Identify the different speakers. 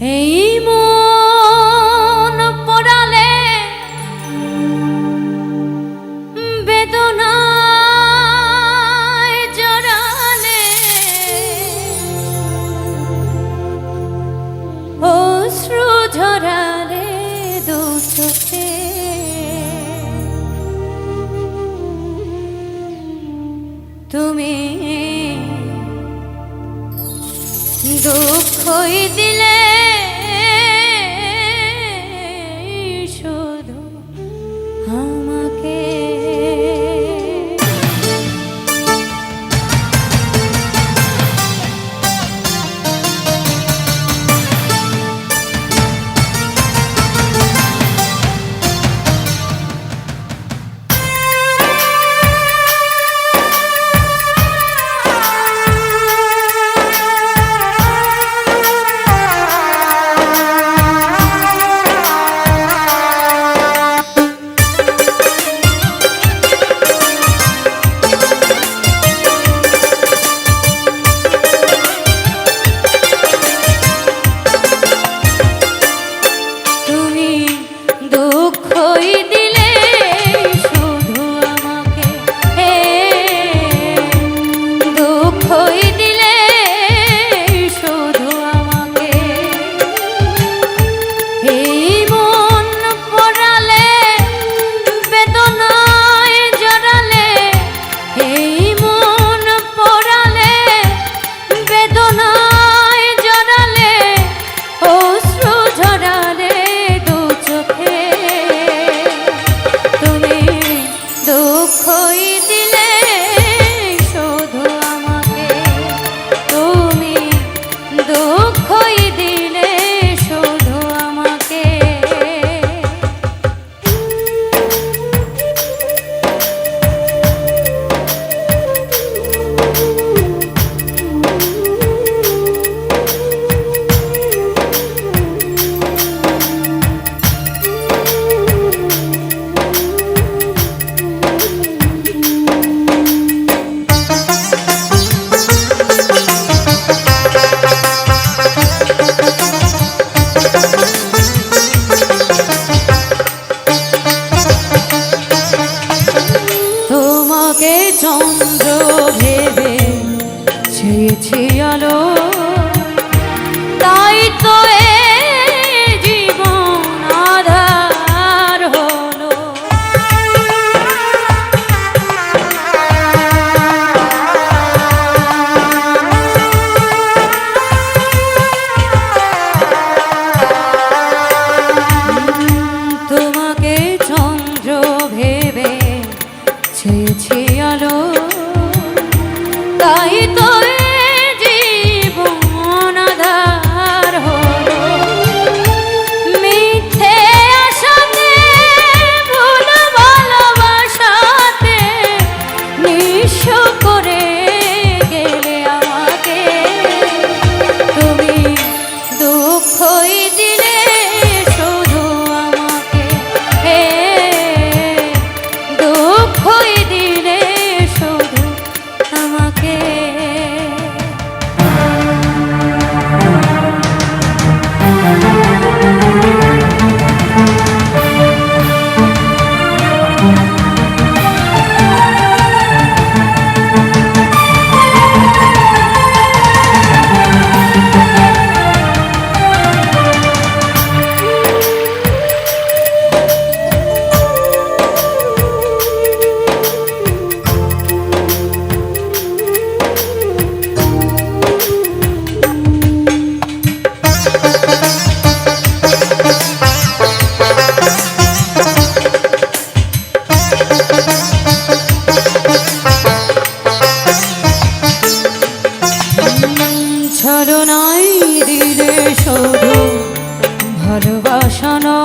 Speaker 1: এই মন পড়ালে বেদনায় জড়ালে। অশ্রু ঝরালে দু চোখে। তুমি দুঃখই দিলে Ay, নিঃস্ব ছড়নাই দিলে শুধু ভালোবাসানো